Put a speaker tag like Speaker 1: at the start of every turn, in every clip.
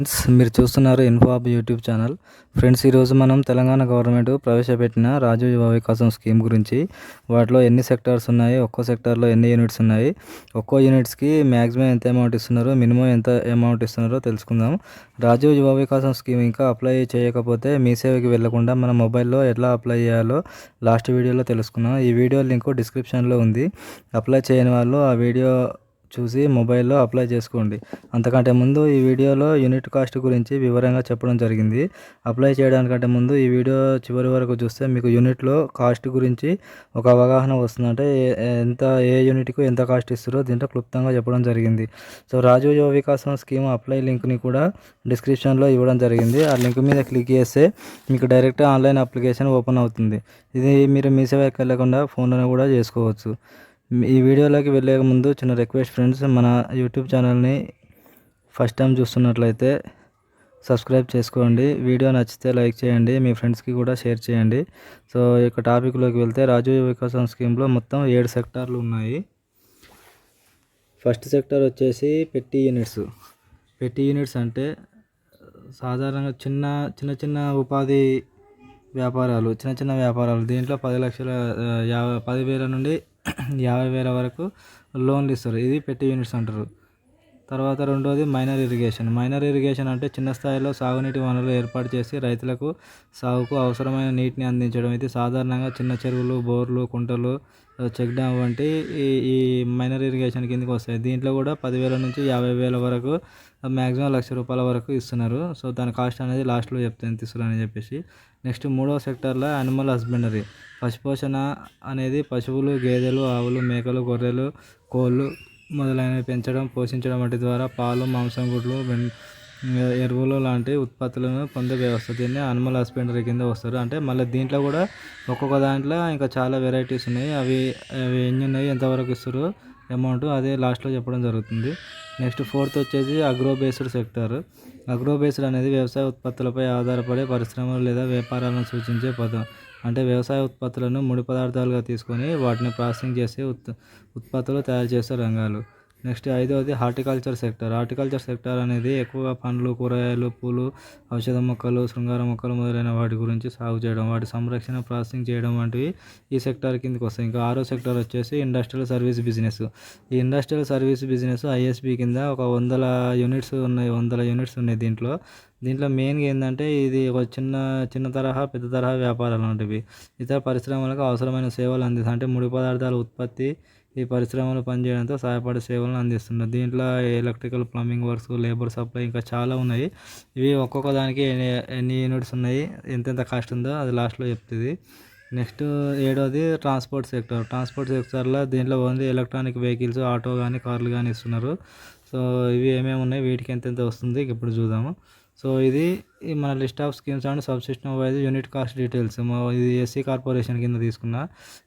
Speaker 1: Friends మీరు చూస్తున్నారు ఇన్ఫాబ్ YouTube channel friends ఈరోజు మనం తెలంగాణ గవర్నమెంట్ ప్రవేశపెట్టిన రాజీవ్ యువ వికాసం స్కీమ్ గురించి వాటిలో ఎన్ని సెక్టార్స్ ఉన్నాయి ఒక్కో సెక్టార్లో ఎన్ని యూనిట్స్ ఉన్నాయి ఒక్కో యూనిట్స్కి మ్యాక్సిమం ఎంత అమౌంట్ ఇస్తున్నారో మినిమం ఎంత అమౌంట్ ఇస్తున్నారో తెలుసుకుందాం. రాజీవ్ యువ వికాసం స్కీమ్ ఇంకా అప్లై చేయకపోతే మీ సేవకి వెళ్ళకుండా మన మొబైల్లో ఎట్లా అప్లై చేయాలో లాస్ట్ వీడియోలో తెలుసుకున్నాం ఈ వీడియో లింక్ డిస్క్రిప్షన్లో ఉంది. అప్లై చేయని వాళ్ళు ఆ వీడియో చూసి మొబైల్లో అప్లై చేసుకోండి. అంతకంటే ముందు ఈ వీడియోలో యూనిట్ కాస్ట్ గురించి వివరంగా చెప్పడం జరిగింది. అప్లై చేయడానికంటే ముందు ఈ వీడియో చివరి వరకు చూస్తే మీకు యూనిట్లో కాస్ట్ గురించి ఒక అవగాహన వస్తుంది. అంటే ఎంత ఏ యూనిట్కు ఎంత కాస్ట్ ఇస్తారో దీంట్లో క్లుప్తంగా చెప్పడం జరిగింది. సో రాజీవ్ యువ వికాసం స్కీమ్ అప్లై లింక్ని కూడా డిస్క్రిప్షన్లో ఇవ్వడం జరిగింది. ఆ లింక్ మీద క్లిక్ చేస్తే మీకు డైరెక్ట్ ఆన్లైన్ అప్లికేషన్ ఓపెన్ అవుతుంది. ఇది మీరు మీ సేవకి వెళ్ళకుండా ఫోన్లోనే కూడా చేసుకోవచ్చు. ఈ వీడియోలోకి వెళ్ళే ముందు చిన్న రిక్వెస్ట్ ఫ్రెండ్స్ మన యూట్యూబ్ ఛానల్ని ఫస్ట్ టైం చూస్తున్నట్లయితే సబ్స్క్రైబ్ చేసుకోండి. వీడియో నచ్చితే లైక్ చేయండి. మీ ఫ్రెండ్స్కి కూడా షేర్ చేయండి. సో ఇక టాపిక్లోకి వెళ్తే రాజీవ్ వికాసం స్కీమ్లో మొత్తం ఏడు సెక్టార్లు ఉన్నాయి. ఫస్ట్ సెక్టార్ వచ్చేసి పెట్టి యూనిట్స్ పెట్టి యూనిట్స్ అంటే సాధారణంగా చిన్న చిన్న చిన్న ఉపాధి వ్యాపారాలు చిన్న చిన్న వ్యాపారాలు. దీంట్లో పది లక్షల యాభై పదివేల నుండి యాభై వేల వరకు లోన్లు ఇస్తారు. ఇది పెట్టి యూనిట్స్ అంటారు. తర్వాత రెండోది మైనర్ ఇరిగేషన్. మైనర్ ఇరిగేషన్ అంటే చిన్న స్థాయిలో సాగునీటి వనరులు ఏర్పాటు చేసి రైతులకు సాగుకు అవసరమైన నీటిని అందించడం. ఇది సాధారణంగా చిన్న చెరువులు బోర్లు కుంటలు చెక్ డ్యామ్ వంటి ఈ ఈ మైనర్ ఇరిగేషన్ కిందకి వస్తాయి. దీంట్లో కూడా పదివేల నుంచి యాభై వేల వరకు మ్యాక్సిమం లక్ష రూపాయల వరకు ఇస్తున్నారు. సో దాని కాస్ట్ అనేది లాస్ట్లో చెప్తాను తీసుకురని చెప్పేసి. నెక్స్ట్ మూడవ సెక్టర్లో అనిమల్ హస్బెండరీ పశుపోషణ అనేది పశువులు గేదెలు ఆవులు మేకలు గొర్రెలు కోళ్ళు మొదలైనవి పెంచడం పోషించడం వంటి ద్వారా పాలు మాంసం గుడ్లు ఎరువులు లాంటి ఉత్పత్తులను పొందే వ్యవస్థ. దీన్ని అనిమల్ హస్బెండరీ కింద వస్తారు. అంటే మళ్ళీ దీంట్లో కూడా ఒక్కొక్క దాంట్లో ఇంకా చాలా వెరైటీస్ ఉన్నాయి. అవి అవి ఎన్ని ఉన్నాయి ఎంతవరకు ఇస్తారు అమౌంట్ అదే లాస్ట్లో చెప్పడం జరుగుతుంది. నెక్స్ట్ ఫోర్త్ వచ్చేసి agro based sector agro based అనేది వ్యవసాయ ఉత్పత్తులపై ఆధారపడే పరిశ్రమలు లేదా వ్యాపారాలను సూచించే పదం. అంటే వ్యవసాయ ఉత్పత్తులను ముడి పదార్థాలుగా తీసుకొని వాటిని ప్రాసెసింగ్ చేసే ఉత్ ఉత్పత్తులు తయారు చేసే రంగాలు. నెక్స్ట్ ఐదవది హార్టికల్చర్ సెక్టర్. హార్టికల్చర్ సెక్టర్ అనేది ఎక్కువగా పండ్లు కూరగాయలు పూలు ఔషధ మొక్కలు శృంగార మొక్కలు మొదలైన వాటి గురించి సాగు చేయడం వాటి సంరక్షణ ప్రాసెసింగ్ చేయడం వంటివి ఈ సెక్టర్ కిందకి వస్తాయి. ఇంకా ఆరో సెక్టర్ వచ్చేసి ఇండస్ట్రియల్ సర్వీస్ బిజినెస్. ఈ ఇండస్ట్రియల్ సర్వీస్ బిజినెస్ ఐఎస్బి కింద ఒక వందల యూనిట్స్ ఉన్నాయి వందల యూనిట్స్ ఉన్నాయి దీంట్లో. దీంట్లో మెయిన్గా ఏంటంటే ఇది ఒక చిన్న చిన్న తరహా పెద్ద తరహా వ్యాపారాలు లాంటివి ఇతర పరిశ్రమలకు అవసరమైన సేవలు అందిస్తాయి అంటే ముడి పదార్థాల ఉత్పత్తి ఈ పరిశ్రమలు పనిచేయడంతో సహాయపడే సేవలను అందిస్తున్నారు. దీంట్లో electrical plumbing works labour supply ఇంకా చాలా ఉన్నాయి. ఇవి ఒక్కొక్క దానికి ఎన్ని యూనిట్స్ ఉన్నాయి ఎంతెంత కాస్ట్ ఉందో అది లాస్ట్లో చెప్తుంది. నెక్స్ట్ ఏడోది ట్రాన్స్పోర్ట్ సెక్టర్ ట్రాన్స్పోర్ట్ సెక్టర్లో దీంట్లో ఓన్లీ ఎలక్ట్రానిక్ వెహికల్స్ ఆటో కానీ కార్లు కానీ ఇస్తున్నారు. సో ఇవి ఏమేమి ఉన్నాయి వీటికి ఎంతెంత వస్తుంది ఇప్పుడు చూద్దాము. సో ఇది ఈ మన list of schemes and subsystem wise unit cost details. ఇది ఎస్సీ కార్పొరేషన్ కింద తీసుకున్న.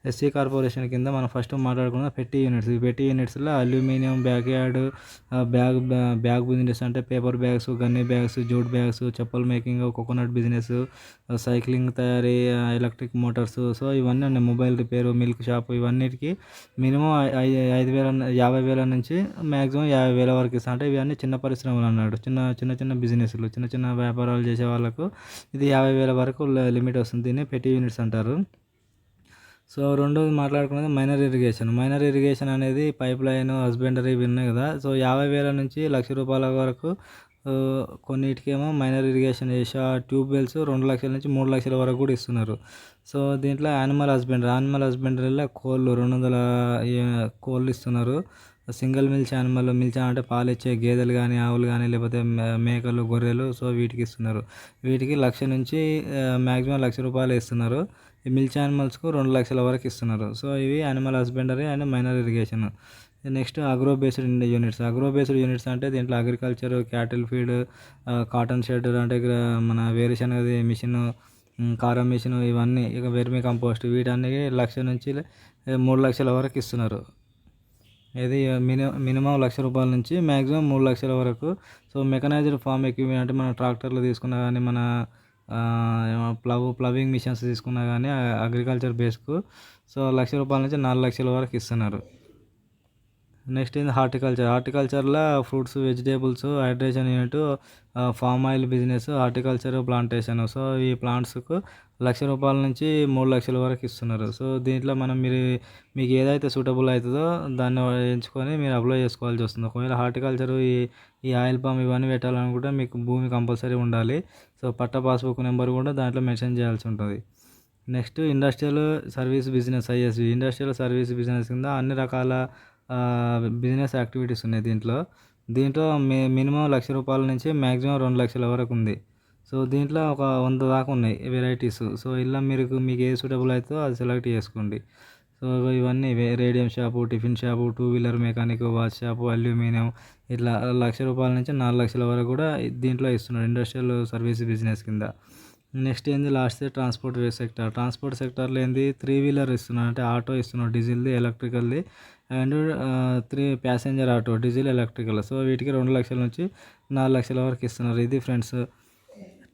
Speaker 1: ఎస్సీ కార్పొరేషన్ కింద మనం ఫస్ట్ మాట్లాడుకున్న పెట్టి యూనిట్స్. ఈ పెట్టి యూనిట్స్లో aluminium back yard bag bag business అంటే paper bags gunny bags jute bags chappal making coconut business cycling తయారీ ఎలక్ట్రిక్ మోటార్స్. సో ఇవన్నీ ఉన్నాయి. మొబైల్ రిపేర్ మిల్క్ షాప్ ఇవన్నిటికి మినిమం ఐదు వేల యాభై వేల నుంచి మ్యాక్సిమం యాభై వేల వరకు ఇస్తా. అంటే ఇవన్నీ చిన్న పరిశ్రమలు అన్నాడు. చిన్న చిన్న చిన్న బిజినెస్లు చిన్న చిన్న వ్యాపారాలు చేసే వాళ్ళకు ఇది యాభై వేల వరకు లిమిట్ వస్తుంది. దీన్ని పెట్టి యూనిట్స్ అంటారు. సో రెండోది మాట్లాడుకున్నది మైనర్ ఇరిగేషన్ మైనర్ ఇరిగేషన్ అనేది పైప్ లైన్ హస్బెండరీ ఇవి ఉన్నాయి కదా. సో యాభై వేల నుంచి లక్ష రూపాయల వరకు కొన్నిటికేమో మైనర్ ఇరిగేషన్ చేసి ఆ ట్యూబ్ వెల్స్ రెండు లక్షల నుంచి మూడు లక్షల వరకు కూడా ఇస్తున్నారు. సో దీంట్లో యానిమల్ హస్బెండరీ యానిమల్ హస్బెండరీలో కోళ్ళు రెండు వందల కోళ్ళు ఇస్తున్నారు. సింగిల్ మిల్చ్ యానిమల్ మిల్చ్ అంటే పాలు ఇచ్చే గేదెలు కానీ ఆవులు కానీ లేకపోతే మేకలు గొర్రెలు సో వీటికి ఇస్తున్నారు. వీటికి లక్ష నుంచి మ్యాక్సిమం లక్ష రూపాయలు ఇస్తున్నారు. ఈ మిల్చ్ యానిమల్స్కు రెండు లక్షల వరకు ఇస్తున్నారు. సో ఇవి animal husbandry and minor irrigation next agro based units agro based units అంటే దీంట్లో agriculture cattle feed cotton shed అంటే మన వేరుశనగది మిషన్ కారం మిషన్ ఇవన్నీ ఇక వెర్మి కంపోస్ట్ వీటన్నీ లక్ష నుంచి మూడు లక్షల వరకు ఇస్తున్నారు. ఇది మినిమం మినిమం లక్ష రూపాయల నుంచి మ్యాక్సిమం మూడు లక్షల వరకు. సో మెకనైజ్డ్ ఫార్మ్ ఎక్విప్మెంట్ అంటే మన ట్రాక్టర్లు తీసుకున్నా కానీ మన ప్లవ్ ప్లవింగ్ మిషన్స్ తీసుకున్నా కానీ అగ్రికల్చర్ బేస్కు సో లక్ష రూపాయల నుంచి నాలుగు లక్షల వరకు ఇస్తున్నారు. నెక్స్ట్ ఏంది? Horticulture. హార్టికల్చర్లో fruits vegetables hydration unit palm oil business horticulture plantation. So ఈ ప్లాంట్స్కు లక్ష రూపాయల నుంచి మూడు లక్షల వరకు ఇస్తున్నారు. సో దీంట్లో మనం మీరు మీకు ఏదైతే సూటబుల్ అవుతుందో దాన్ని ఎంచుకొని మీరు అప్లై చేసుకోవాల్సి వస్తుంది. ఒకవేళ హార్టికల్చర్ ఈ ఈ ఆయిల్ పామ్ ఇవన్నీ పెట్టాలనుకుంటే మీకు భూమి కంపల్సరీ ఉండాలి. సో పట్ట పాస్బుక్ నెంబర్ కూడా దాంట్లో మెన్షన్ చేయాల్సి ఉంటుంది. Next industrial service business ISB industrial service business కింద అన్ని రకాల బిజినెస్ యాక్టివిటీస్ ఉన్నాయి దీంట్లో. దీంట్లో మి మినిమం లక్ష రూపాయల నుంచి మ్యాక్సిమం రెండు లక్షల వరకు ఉంది. సో దీంట్లో ఒక వంద దాకా ఉన్నాయి వెరైటీస్ సో ఇలా మీరు మీకు ఏ సూటబుల్ అవుతుందో అది సెలెక్ట్ చేసుకోండి. సో ఇవన్నీ radium shop tiffin shop two wheeler mechanic watch shop aluminium ఇట్లా లక్ష రూపాయల నుంచి నాలుగు లక్షల వరకు కూడా దీంట్లో ఇస్తున్నారు ఇండస్ట్రియల్ సర్వీస్ బిజినెస్ కింద. నెక్స్ట్ ఏంది? లాస్ట్ ట్రాన్స్పోర్ట్ సెక్టర్ ట్రాన్స్పోర్ట్ సెక్టర్లో ఏంది? త్రీ వీలర్ ఇస్తున్నారు. అంటే ఆటో ఇస్తున్నారు డీజిల్ది ఎలక్ట్రికల్ది and three passenger auto diesel electrical. So వీటికి రెండు లక్షల నుంచి నాలుగు లక్షల వరకు ఇస్తున్నారు. ఇది friends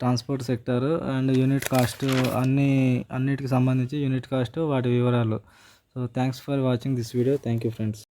Speaker 1: transport sector and unit cost అన్ని అన్నిటికి సంబంధించి యూనిట్ కాస్ట్ వాటి వివరాలు. So thanks for watching this video. Thank you friends.